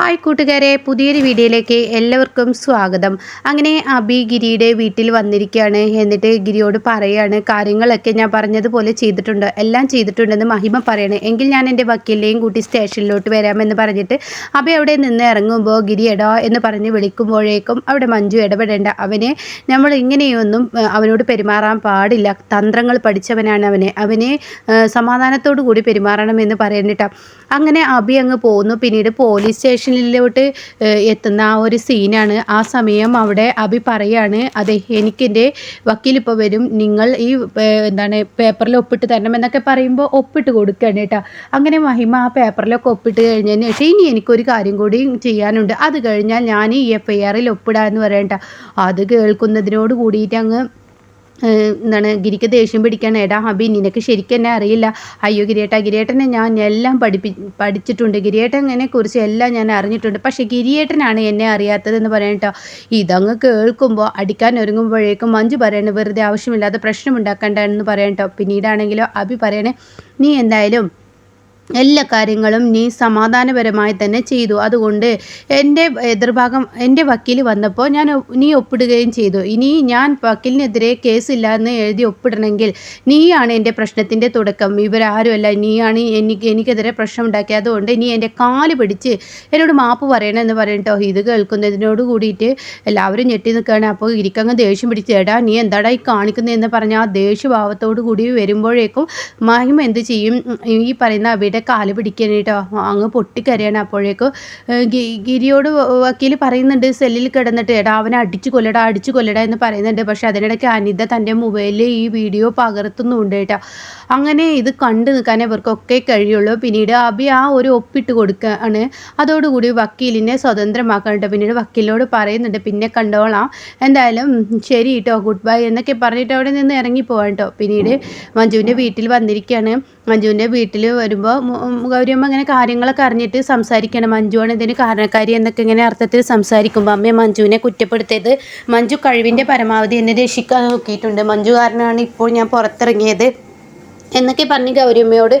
Hi കൂട്ടുകാരെ പുതിയൊരു വീഡിയോയിലേക്ക് എല്ലാവർക്കും സ്വാഗതം. അങ്ങനെ അബി ഗിരിയുടെ വീട്ടിൽ വന്നിരിക്കുകയാണ്. എന്നിട്ട് ഗിരിയോട് പറയാണ് കാര്യങ്ങളൊക്കെ ഞാൻ പറഞ്ഞതുപോലെ ചെയ്തിട്ടുണ്ട് എല്ലാം ചെയ്തിട്ടുണ്ടെന്ന് മഹിമ പറയണേ. എങ്കിൽ ഞാൻ എന്റെ വക്കീലിനെയും കൂട്ടി സ്റ്റേഷനിലോട്ട് വരാമെന്ന് പറഞ്ഞിട്ട് അബി അവിടെ നിന്ന് ഇറങ്ങുമ്പോൾ ഗിരി എടാ എന്ന് പറഞ്ഞ് വിളിക്കുമ്പോഴേക്കും അവിടെ മഞ്ജു ഇടപെടേണ്ട. അവനെ നമ്മൾ ഇങ്ങനെയൊന്നും അവനോട് പെരുമാറാൻ പാടില്ല. തന്ത്രങ്ങൾ പഠിച്ചവനാണ് അവനെ. അവനെ സമാധാനത്തോടു കൂടി പെരുമാറണമെന്ന് പറയുന്നിട്ട അങ്ങനെ അബി അങ്ങ് പോകുന്നു പിന്നീട് പോലീസ് സ്റ്റേഷനിലോട്ട് എത്തുന്ന ആ ഒരു സീനാണ്. ആ സമയം അവിടെ അഭി പറയാണ് അതെ എനിക്കെന്റെ വക്കീലിപ്പോൾ വരും. നിങ്ങൾ ഈ എന്താണ് പേപ്പറിൽ ഒപ്പിട്ട് തരണം എന്നൊക്കെ പറയുമ്പോൾ ഒപ്പിട്ട് കൊടുക്കുകയാണ് കേട്ടോ. അങ്ങനെ മഹിമ ആ പേപ്പറിലൊക്കെ ഒപ്പിട്ട് കഴിഞ്ഞതിന് ശേഷം ഇനി എനിക്കൊരു കാര്യം കൂടി ചെയ്യാനുണ്ട്. അത് കഴിഞ്ഞാൽ ഞാൻ ഈ എഫ് ഐ ആറിൽ ഒപ്പിടാമെന്ന് പറയണ്ട അത് കേൾക്കുന്നതിനോട് കൂടിയിട്ട് അങ്ങ് എന്താണ് ഗിരിക്ക് ദേഷ്യം പിടിക്കാൻ എടാ ഹബി നിനക്ക് ശരിക്കും എന്നെ അറിയില്ല. അയ്യോ ഗിരിയേട്ട ഗിരിയേട്ടനെ ഞാൻ എല്ലാം പഠിപ്പി പഠിച്ചിട്ടുണ്ട്. ഗിരിയേട്ടനെ കുറിച്ച് എല്ലാം ഞാൻ അറിഞ്ഞിട്ടുണ്ട്. പക്ഷേ ഗിരിയേട്ടനാണ് എന്നെ അറിയാത്തതെന്ന് പറയണട്ടോ ഇതങ്ങ് കേൾക്കുമ്പോൾ അടിക്കാൻ ഒരുങ്ങുമ്പോഴേക്കും മഞ്ജു പറയണേ വെറുതെ ആവശ്യമില്ലാതെ പ്രശ്നം ഉണ്ടാക്കണ്ട എന്ന് പറയട്ടോ പിന്നീടാണെങ്കിലോ അബി പറയണേ നീ എന്തായാലും എല്ലാ കാര്യങ്ങളും നീ സമാധാനപരമായി തന്നെ ചെയ്തു. അതുകൊണ്ട് എന്റെ എതിർഭാഗം എന്റെ വക്കീൽ വന്നപ്പോൾ ഞാൻ നീ ഒപ്പിടുകയും ചെയ്തു. ഇനി ഞാൻ വക്കീലിനെതിരെ കേസില്ല എന്ന് എഴുതി ഒപ്പിടണമെങ്കിൽ നീയാണ് എന്റെ പ്രശ്നത്തിന്റെ തുടക്കം. ഇവരാരുമല്ല നീയാണ് എനിക്ക് എനിക്കെതിരെ പ്രശ്നം ഉണ്ടാക്കിയത്. അതുകൊണ്ട് നീ എന്റെ കാൽ പിടിച്ച് എന്നോട് മാപ്പ് പറയണമെന്ന് പറയട്ടോ ഇത് കേൾക്കുന്നതിനോട് കൂടിയിട്ട് എല്ലാവരും ഞെട്ടി നിൽക്കുകയാണ്. അപ്പോൾ ഇരിക്കങ്ങ് ദേഷ്യം പിടിച്ച് എടാ നീ എന്താടാ ഈ കാണിക്കുന്നതെന്ന് പറഞ്ഞാൽ ആ ദേഷ്യഭാവത്തോടു കൂടി വരുമ്പോഴേക്കും മഹിമ എന്ത് ചെയ്യും? ഈ പറയുന്ന അവിടെ കാൽ പിടിക്കാനായിട്ടോ അങ്ങ് പൊട്ടിക്കരയാണ്. അപ്പോഴേക്കും ഗിരിയോട് വക്കീൽ പറയുന്നുണ്ട് സെല്ലിൽ കിടന്നിട്ട് എടാ അവനെ അടിച്ചു കൊല്ലടാ അടിച്ചു കൊല്ലടാ എന്ന് പറയുന്നുണ്ട്. പക്ഷെ അതിനിടയ്ക്ക് അനിത തന്റെ മൊബൈലിൽ ഈ വീഡിയോ പകർത്തുന്നുണ്ട് കേട്ടോ. അങ്ങനെ ഇത് കണ്ടു നിൽക്കാനേ ഇവർക്കൊക്കെ കഴിയുള്ളൂ. പിന്നീട് അബി ആ ഒരു ഒപ്പിട്ട് കൊടുക്കുകയാണ് അതോടുകൂടി വക്കീലിനെ സ്വതന്ത്രമാക്കാനുണ്ട്. പിന്നീട് വക്കീലിനോട് പറയുന്നുണ്ട് പിന്നെ കണ്ടോളാം. എന്തായാലും ശരി കേട്ടോ ഗുഡ് ബൈ എന്നൊക്കെ പറഞ്ഞിട്ട് അവിടെ നിന്ന് ഇറങ്ങി പോവാം കേട്ടോ പിന്നീട് മഞ്ജുവിന്റെ വീട്ടിൽ വന്നിരിക്കുകയാണ്. മഞ്ജുവിന്റെ വീട്ടിൽ വരുമ്പോൾ ഗൗരിയമ്മ ഇങ്ങനെ കാര്യങ്ങളൊക്കെ അറിഞ്ഞിട്ട് സംസാരിക്കണം. മഞ്ജുവാണ് ഇതിന് കാരണക്കാരി എന്നൊക്കെ ഇങ്ങനെ അർത്ഥത്തിൽ സംസാരിക്കുമ്പോൾ അമ്മയെ മഞ്ജുവിനെ കുറ്റപ്പെടുത്തിയത്. മഞ്ജു കഴിവിന്റെ പരമാവധി എന്നെ രക്ഷിക്കാൻ നോക്കിയിട്ടുണ്ട്. മഞ്ജു കാരണമാണ് ഇപ്പോൾ ഞാൻ പുറത്തിറങ്ങിയത്. എന്നൊക്കെ പറഞ്ഞ് ഗൗരിയമ്മയോട്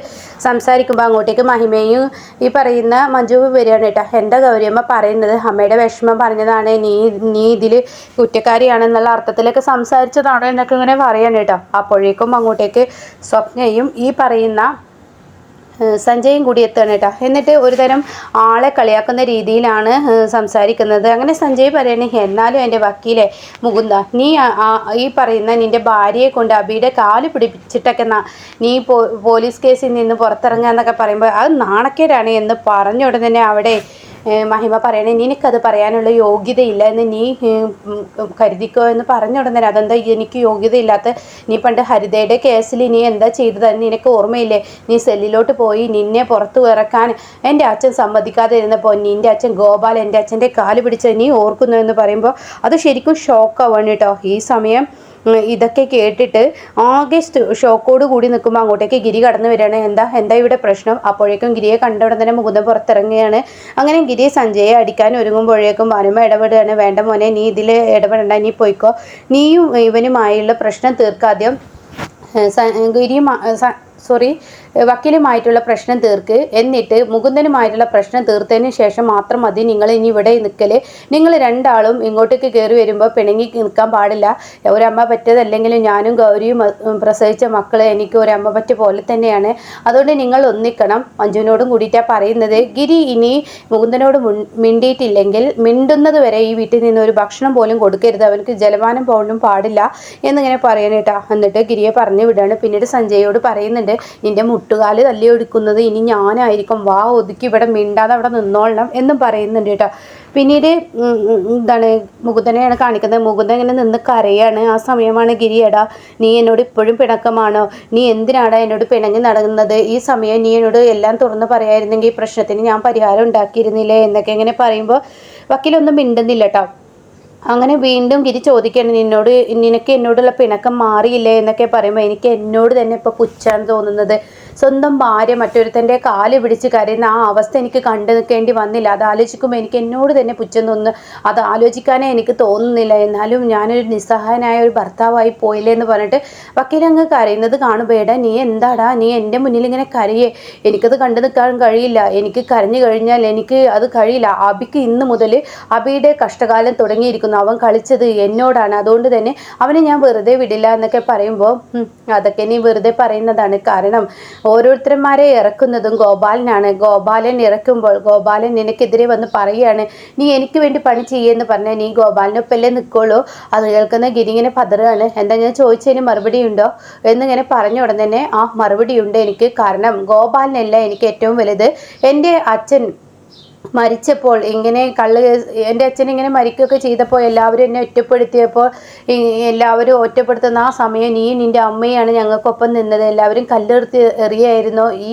സംസാരിക്കുമ്പോൾ അങ്ങോട്ടേക്ക് മഹിമയും ഈ പറയുന്ന മഞ്ജു വരികയാണ് കേട്ടോ. എന്റെ ഗൗരിയമ്മ പറയുന്നത്? അമ്മയുടെ വിഷമം പറഞ്ഞതാണ്. നീ നീ ഇതിൽ കുറ്റക്കാരിയാണെന്നുള്ള അർത്ഥത്തിലൊക്കെ സംസാരിച്ചതാണോ എന്നൊക്കെ ഇങ്ങനെ പറയാണ് കേട്ടോ. അപ്പോഴേക്കും അങ്ങോട്ടേക്ക് സ്വപ്നയും ഈ പറയുന്ന സഞ്ജയും കൂടി എത്തുകയാണ് കേട്ടോ. എന്നിട്ട് ഒരു തരം ആളെ കളിയാക്കുന്ന രീതിയിലാണ് സംസാരിക്കുന്നത്. അങ്ങനെ സഞ്ജയ് പറയണേ എന്നാലും എന്റെ വക്കീലെ മുകുന്ദ നീ ഈ പറയുന്ന നിന്റെ ഭാര്യയെ കൊണ്ട് അബിയുടെ കാൽ പിടിപ്പിച്ചിട്ടൊക്കെ ന- പോലീസ് കേസിൽ നിന്ന് പുറത്തിറങ്ങുക എന്നൊക്കെ പറയുമ്പോൾ അത് നാണക്കേടാണ് എന്ന് പറഞ്ഞ ഉടനെ അവിടെ മഹിമ പറയണേ നിനക്കത് പറയാനുള്ള യോഗ്യതയില്ല എന്ന് നീ കരുതിക്കോ എന്ന് പറഞ്ഞ ഉടനെ അതെന്താ എനിക്ക് യോഗ്യതയില്ലാത്ത നീ പണ്ട് ഹരിതയുടെ കേസിൽ നീ എന്താ ചെയ്തതെന്ന് നിനക്ക് ഓർമ്മയില്ലേ? നീ സെല്ലിലോട്ട് പോയി നിന്നെ പുറത്തു ഇറക്കാൻ എന്റെ അച്ഛൻ സമ്മതിക്കാതെ ഇരുന്നപ്പോൾ നിന്റെ അച്ഛൻ ഗോപാൽ എന്റെ അച്ഛന്റെ കാൽ പിടിച്ച് നീ ഓർക്കുന്നു എന്ന് പറയുമ്പോൾ അത് ശരിക്കും ഷോക്കാവാണ് കേട്ടോ. ഈ സമയം ഇതൊക്കെ കേട്ടിട്ട് ആകെ ഷോക്കോട് കൂടി നിൽക്കുമ്പോൾ അങ്ങോട്ടേക്ക് ഗിരി കടന്നു വരികയാണ്. എന്താ എന്താ ഇവിടെ പ്രശ്നം? അപ്പോഴേക്കും ഗിരിയെ കണ്ട ഉടൻ തന്നെ മുകുന്ദൻ പുറത്തിറങ്ങുകയാണ്. അങ്ങനെ ഗിരി സഞ്ജയെ അടിക്കാൻ ഒരുങ്ങുമ്പോഴേക്കും അനുമ ഇടപെടുകയാണ്. വേണ്ട മോനെ നീ ഇതിൽ ഇടപെടണ്ട നീ പോയിക്കോ. നീയും ഇവനുമായുള്ള പ്രശ്നം തീർക്കാദ്യം ഗിരി സോറി വക്കീലുമായിട്ടുള്ള പ്രശ്നം തീർക്ക്. എന്നിട്ട് മുകുന്ദനുമായിട്ടുള്ള പ്രശ്നം തീർത്തതിന് ശേഷം മാത്രം മതി. നിങ്ങൾ ഇനി ഇവിടെ നിൽക്കൽ നിങ്ങൾ രണ്ടാളും ഇങ്ങോട്ടേക്ക് കയറി വരുമ്പോൾ പിണങ്ങി നിൽക്കാൻ പാടില്ല. ഒരമ്മ പറ്റതല്ലെങ്കിലും ഞാനും ഗൗരിയും പ്രസവിച്ച മക്കൾ എനിക്ക് ഒരമ്മ പറ്റ പോലെ തന്നെയാണ്. അതുകൊണ്ട് നിങ്ങൾ ഒന്നിക്കണം. മഞ്ജുവിനോടും കൂടിയിട്ടാണ് പറയുന്നത്. ഗിരി ഇനി മുകുന്ദനോട് മിണ്ടിയിട്ടില്ലെങ്കിൽ മിണ്ടുന്നത് വരെ ഈ വീട്ടിൽ നിന്ന് ഒരു ഭക്ഷണം പോലും കൊടുക്കരുത്. അവനക്ക് ജലപാനം പോലും പാടില്ല എന്നിങ്ങനെ പറയാനേട്ടാ എന്നിട്ട് ഗിരിയെ പറഞ്ഞു വിടുകയാണ് പിന്നീട് സഞ്ജയോട് പറയുന്നുണ്ട് നിന്റെ മുട്ടുകാൽ തല്ലി ഒടുക്കുന്നത് ഇനി ഞാനായിരിക്കും. വാ ഒതുക്കി ഇവിടെ മിണ്ടാതെ അവിടെ നിന്നോളണം എന്നും പറയുന്നുണ്ട് കേട്ടോ. പിന്നീട് എന്താണ് മുകുന്ദനെയാണ് കാണിക്കുന്നത്. മുകുന്ദൻ ഇങ്ങനെ നിന്ന് കരയാണ്. ആ സമയമാണ് ഗിരിയടാ നീ എന്നോട് ഇപ്പോഴും പിണക്കമാണോ? നീ എന്തിനാടാ എന്നോട് പിണങ്ങി നടക്കുന്നത് ഈ സമയം നീ എന്നോട് എല്ലാം തുറന്ന് പറയായിരുന്നെങ്കിൽ ഈ പ്രശ്നത്തിന് ഞാൻ പരിഹാരം ഉണ്ടാക്കിയിരുന്നില്ലേ? എന്നൊക്കെ ഇങ്ങനെ പറയുമ്പോൾ വക്കീലൊന്നും മിണ്ടുന്നില്ല കേട്ടോ. അങ്ങനെ വീണ്ടും ഗിരി ചോദിക്കുകയാണ് നിന്നോട് നിനക്ക് എന്നോടുള്ള പിണക്കം മാറിയില്ലേ? എന്നൊക്കെ പറയുമ്പോൾ എനിക്ക് എന്നോട് തന്നെ ഇപ്പോൾ പുച്ഛാണ് തോന്നുന്നത്. സ്വന്തം ഭാര്യ മറ്റൊരുത്തന്റെ കാൽ പിടിച്ച് കരയുന്ന ആ അവസ്ഥ എനിക്ക് കണ്ടു നിൽക്കേണ്ടി വന്നില്ല. അത് ആലോചിക്കുമ്പോൾ എനിക്ക് എന്നോട് തന്നെ പുച്ഛം തോന്നുന്നു. അത് ആലോചിക്കാനേ എനിക്ക് തോന്നുന്നില്ല. എന്നാലും ഞാനൊരു നിസ്സഹായനായ ഒരു ഭർത്താവായി പോയില്ലേ എന്ന് പറഞ്ഞിട്ട് വക്കീലങ്ങ് കരയുന്നത് കാണുമ്പോൾ നീ എന്താടാ? നീ എന്റെ മുന്നിൽ ഇങ്ങനെ കരയേ? എനിക്കത് കണ്ടു നിൽക്കാൻ കഴിയില്ല. എനിക്ക് കരഞ്ഞു കഴിഞ്ഞാൽ എനിക്ക് അത് കഴിയില്ല. അബിക്ക് ഇന്ന് മുതൽ അബിയുടെ കഷ്ടകാലം തുടങ്ങിയിരിക്കുന്നു. അവൻ കളിച്ചത് എന്നോടാണ്. അതുകൊണ്ട് തന്നെ അവനെ ഞാൻ വെറുതെ വിടില്ല എന്നൊക്കെ പറയുമ്പോൾ അതൊക്കെ നീ വെറുതെ പറയുന്നതാണ് കാരണം ഓരോരുത്തരന്മാരെ ഇറക്കുന്നതും ഗോപാലനാണ്. ഗോപാലൻ ഇറക്കുമ്പോൾ ഗോപാലൻ നിനക്കെതിരെ വന്ന് പറയുകയാണ് നീ എനിക്ക് വേണ്ടി പണി ചെയ്യുമെന്ന് പറഞ്ഞാൽ നീ ഗോപാലിനൊപ്പല്ലേ നിൽക്കുള്ളൂ. അത് കേൾക്കുന്ന ഗിരി ഇങ്ങനെ പതറുകയാണ്. എന്താ ഞാൻ ചോദിച്ചതിന് മറുപടി ഉണ്ടോ? എന്നിങ്ങനെ പറഞ്ഞ ഉടൻ തന്നെ ആ മറുപടി ഉണ്ട് എനിക്ക്. കാരണം ഗോപാലനല്ല എനിക്ക് ഏറ്റവും വലുത്. എന്റെ അച്ഛൻ മരിച്ചപ്പോൾ ഇങ്ങനെ കള്ള് എന്റെ അച്ഛൻ ഇങ്ങനെ മരിക്കുകയൊക്കെ ചെയ്തപ്പോൾ എല്ലാവരും എന്നെ ഒറ്റപ്പെടുത്തിയപ്പോൾ എല്ലാവരും ഒറ്റപ്പെടുത്തുന്ന ആ സമയം നീ നിന്റെ അമ്മയാണ് ഞങ്ങൾക്കൊപ്പം നിന്നത്. എല്ലാവരും കല്ലെടുത്ത് എറിയായിരുന്നു ഈ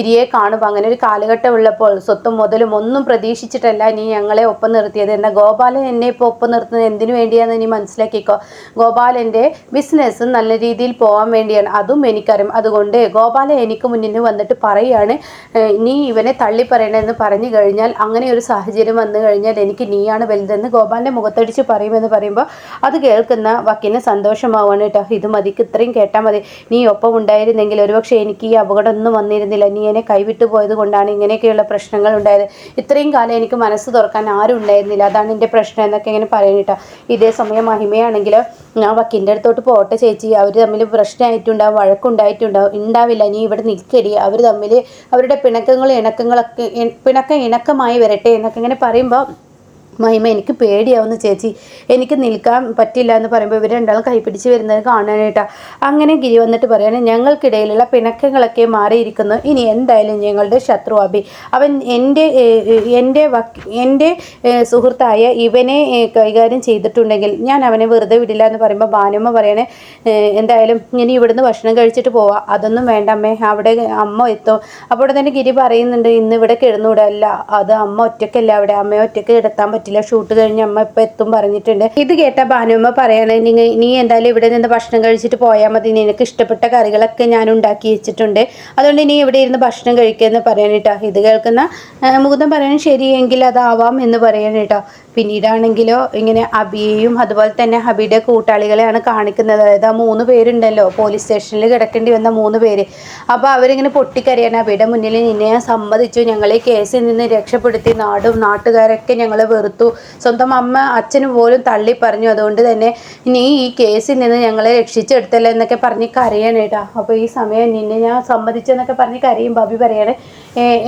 ഇരിയെ കാണുമ്പോൾ. അങ്ങനെ ഒരു കാലഘട്ടം ഉള്ളപ്പോൾ സ്വത്തും മുതലും ഒന്നും പ്രതീക്ഷിച്ചിട്ടല്ല നീ ഞങ്ങളെ ഒപ്പം നിർത്തിയത്. എന്നാൽ ഗോപാലൻ എന്നെ ഇപ്പോൾ ഒപ്പം നിർത്തുന്നത് എന്തിനു വേണ്ടിയാണെന്ന് നീ മനസ്സിലാക്കിക്കോ. ഗോപാലന്റെ ബിസിനസ് നല്ല രീതിയിൽ പോകാൻ വേണ്ടിയാണ്. അതും എനിക്കറിയാം. അതുകൊണ്ട് ഗോപാലൻ എനിക്ക് മുന്നിൽ വന്നിട്ട് പറയുകയാണ് നീ ഇവനെ തള്ളി പറയണമെന്ന് പറഞ്ഞു കഴിഞ്ഞാൽ അങ്ങനെ ഒരു സാഹചര്യം വന്നു കഴിഞ്ഞാൽ എനിക്ക് നീയാണ് വലുതെന്ന് ഗോപാലിന്റെ മുഖത്തടിച്ച് പറയുമെന്ന് പറയുമ്പോൾ അത് കേൾക്കുന്ന വക്കിന് സന്തോഷമാവാണ് കേട്ടോ. ഇത് മതിക്ക് ഇത്രയും കേട്ടാൽ മതി. നീ ഒപ്പം ഉണ്ടായിരുന്നെങ്കിൽ ഒരുപക്ഷെ എനിക്ക് ഈ അപകടമൊന്നും വന്നിരുന്നില്ല. നീ എന്നെ കൈവിട്ടു പോയത് കൊണ്ടാണ് ഇങ്ങനെയൊക്കെയുള്ള പ്രശ്നങ്ങൾ ഉണ്ടായത്. ഇത്രയും കാലം എനിക്ക് മനസ്സ് തുറക്കാൻ ആരും ഉണ്ടായിരുന്നില്ല. അതാണ് എന്റെ പ്രശ്നം എന്നൊക്കെ ഇങ്ങനെ പറയുന്നിട്ടാ ഇതേ സമയം മഹിമയാണെങ്കിൽ ഞാൻ വക്കീലിന്റെ അടുത്തോട്ട് പോട്ടെ ചേച്ചി. അവർ തമ്മിൽ പ്രശ്നമായിട്ടുണ്ടാവും വഴക്കുണ്ടായിട്ടുണ്ടാവും ഉണ്ടാവില്ല നീ ഇവിടെ നിൽക്കടി. അവർ തമ്മിൽ അവരുടെ പിണക്കങ്ങൾ ഇണക്കങ്ങളൊക്കെ പിണക്കം ഇണക്കമായി വരട്ടെ എന്നൊക്കെ ഇങ്ങനെ പറയുമ്പോൾ മഹിമ എനിക്ക് പേടിയാവുന്ന ചേച്ചി. എനിക്ക് നിൽക്കാൻ പറ്റില്ല എന്ന് പറയുമ്പോൾ ഇവർ രണ്ടാളും കൈപ്പിടിച്ച് വരുന്നത് കാണാനായിട്ടാ. അങ്ങനെ ഗിരി വന്നിട്ട് പറയുകയാണ് ഞങ്ങൾക്കിടയിലുള്ള പിണക്കങ്ങളൊക്കെ മാറിയിരിക്കുന്നു. ഇനി എന്തായാലും ഞങ്ങളുടെ ശത്രു അഭി അവൻ എന്റെ എന്റെ എന്റെ സുഹൃത്തായ ഇവനെ കൈകാര്യം ചെയ്തിട്ടുണ്ടെങ്കിൽ ഞാൻ അവനെ വെറുതെ വിടില്ല എന്ന് പറയുമ്പോൾ ഭാനുമ്മ പറയണേ എന്തായാലും ഇനി ഇവിടുന്ന് ഭക്ഷണം കഴിച്ചിട്ട് പോവാം. അതൊന്നും വേണ്ട അമ്മേ. അവിടെ അമ്മ എത്തും. അപ്പോൾ തന്നെ ഗിരി പറയുന്നുണ്ട് ഇന്ന് ഇവിടെ കിടന്നുകൂടല്ല അത് അമ്മ ഒറ്റയ്ക്കല്ല അവിടെ. അമ്മയെ ഒറ്റയ്ക്ക് കിടത്താൻ പറ്റില്ല. പറ്റില്ല. ഷൂട്ട് കഴിഞ്ഞ് അമ്മ ഇപ്പം എത്തും പറഞ്ഞിട്ടുണ്ട്. ഇത് കേട്ട ഭാനുമ്മ പറയാണ് നീ എന്തായാലും ഇവിടെ നിന്ന് ഭക്ഷണം കഴിച്ചിട്ട് പോയാൽ മതി. നിനക്ക് ഇഷ്ടപ്പെട്ട കറികളൊക്കെ ഞാൻ ഉണ്ടാക്കി വെച്ചിട്ടുണ്ട്. അതുകൊണ്ട് നീ ഇവിടെ ഇരുന്ന് ഭക്ഷണം കഴിക്കുക എന്ന് പറയാനിട്ടാ ഇത് കേൾക്കുന്ന മുകുന്ദം പറയാൻ ശരിയെങ്കിൽ അതാവാം എന്ന് പറയാനിട്ടോ പിന്നീടാണെങ്കിലോ ഇങ്ങനെ അബിയെയും അതുപോലെ തന്നെ ഹബിയുടെ കൂട്ടാളികളെയാണ് കാണിക്കുന്നത്. അതായത് ആ മൂന്ന് പേരുണ്ടല്ലോ. പോലീസ് സ്റ്റേഷനിൽ കിടക്കേണ്ടി വന്ന മൂന്ന് പേര്. അപ്പോൾ അവരിങ്ങനെ പൊട്ടിക്കരയാണ്. അബിയുടെ മുന്നിൽ നിന്നെ ഞാൻ സമ്മതിച്ചു. ഞങ്ങളെ കേസിൽ നിന്ന് രക്ഷപ്പെടുത്തി. നാടും നാട്ടുകാരൊക്കെ ഞങ്ങളെ വെറുത്തു. സ്വന്തം അമ്മ അച്ഛനും പോലും തള്ളി പറഞ്ഞു. അതുകൊണ്ട് തന്നെ നീ ഈ കേസിൽ നിന്ന് ഞങ്ങളെ രക്ഷിച്ചെടുത്തല്ലോ എന്നൊക്കെ പറഞ്ഞ് കരയണേട്ടാ അപ്പോൾ ഈ സമയം നിന്നെ ഞാൻ സമ്മതിച്ചെന്നൊക്കെ പറഞ്ഞ് കരയും. ബാബി പറയാണ്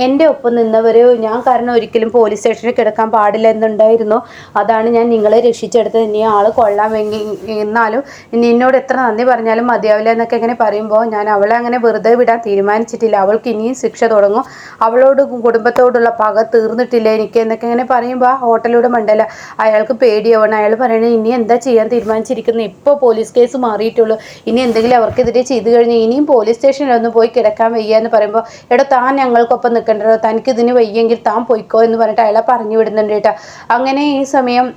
എന്റെ ഒപ്പം നിന്നവർ ഞാൻ കാരണം ഒരിക്കലും പോലീസ് സ്റ്റേഷനിൽ കിടക്കാൻ പാടില്ല എന്നുണ്ടായിരുന്നു. അതാണ് ഞാൻ നിങ്ങളെ രക്ഷിച്ചെടുത്തത്. ഇനി ആൾ കൊള്ളാമെങ്കിൽ എന്നാലും നിന്നോട് എത്ര നന്ദി പറഞ്ഞാലും മതിയാവില്ല എന്നൊക്കെ ഇങ്ങനെ പറയുമ്പോൾ ഞാൻ അവളെ അങ്ങനെ വെറുതെ വിടാൻ തീരുമാനിച്ചിട്ടില്ല. അവൾക്ക് ഇനിയും ശിക്ഷ തുടങ്ങും. അവളോട് കുടുംബത്തോടുള്ള പക തീർന്നിട്ടില്ല എനിക്ക് എന്നൊക്കെ ഇങ്ങനെ പറയുമ്പോൾ ആ ഹോട്ടലിലൂടെ മണ്ടല്ല അയാൾക്ക് പേടിയാവണം. അയാൾ പറയണത് ഇനി എന്താ ചെയ്യാൻ തീരുമാനിച്ചിരിക്കുന്നത് ഇപ്പോൾ പോലീസ് കേസ് മാറിയിട്ടുള്ളൂ. ഇനി എന്തെങ്കിലും അവർക്കെതിരെ ചെയ്തു കഴിഞ്ഞാൽ ഇനിയും പോലീസ് സ്റ്റേഷനിലൊന്ന് പോയി കിടക്കാൻ വയ്യ എന്ന് പറയുമ്പോൾ എടാ താൻ ഞങ്ങൾക്കൊപ്പം നിൽക്കണ്ടോ തനിക്ക് ഇതിന് വയ്യെങ്കിൽ താൻ പോയിക്കോ എന്ന് പറഞ്ഞിട്ട് അയാളെ പറഞ്ഞു വിടുന്നുണ്ട് കേട്ടോ. അങ്ങനെ ഈ സമയം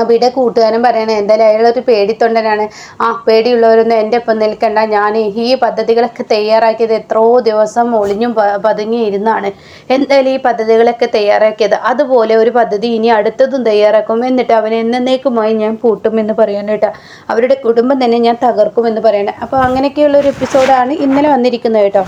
അവിടെ കൂട്ടുകാരൻ പറയണേ എന്തായാലും അയാളൊരു പേടിത്തൊണ്ടനാണ്. ആ പേടിയുള്ളവരൊന്നും എന്റെ ഒപ്പം നിൽക്കണ്ട. ഞാൻ ഈ പദ്ധതികളൊക്കെ തയ്യാറാക്കിയത് എത്രയോ ദിവസം ഒളിഞ്ഞും പതുങ്ങി ഇരുന്നാണ്. എന്തായാലും ഈ പദ്ധതികളൊക്കെ തയ്യാറാക്കിയത്. അതുപോലെ ഒരു പദ്ധതി ഇനി അടുത്തതും തയ്യാറാക്കും. എന്നിട്ട് അവനെ എന്നേക്കുമായി ഞാൻ പൂട്ടും എന്ന് പറയാൻ കേട്ടോ. അവരുടെ കുടുംബം തന്നെ ഞാൻ തകർക്കുമെന്ന് പറയണേ. അപ്പോൾ അങ്ങനെയൊക്കെയുള്ള ഒരു എപ്പിസോഡാണ് ഇന്നലെ വന്നിരിക്കുന്നത് കേട്ടോ.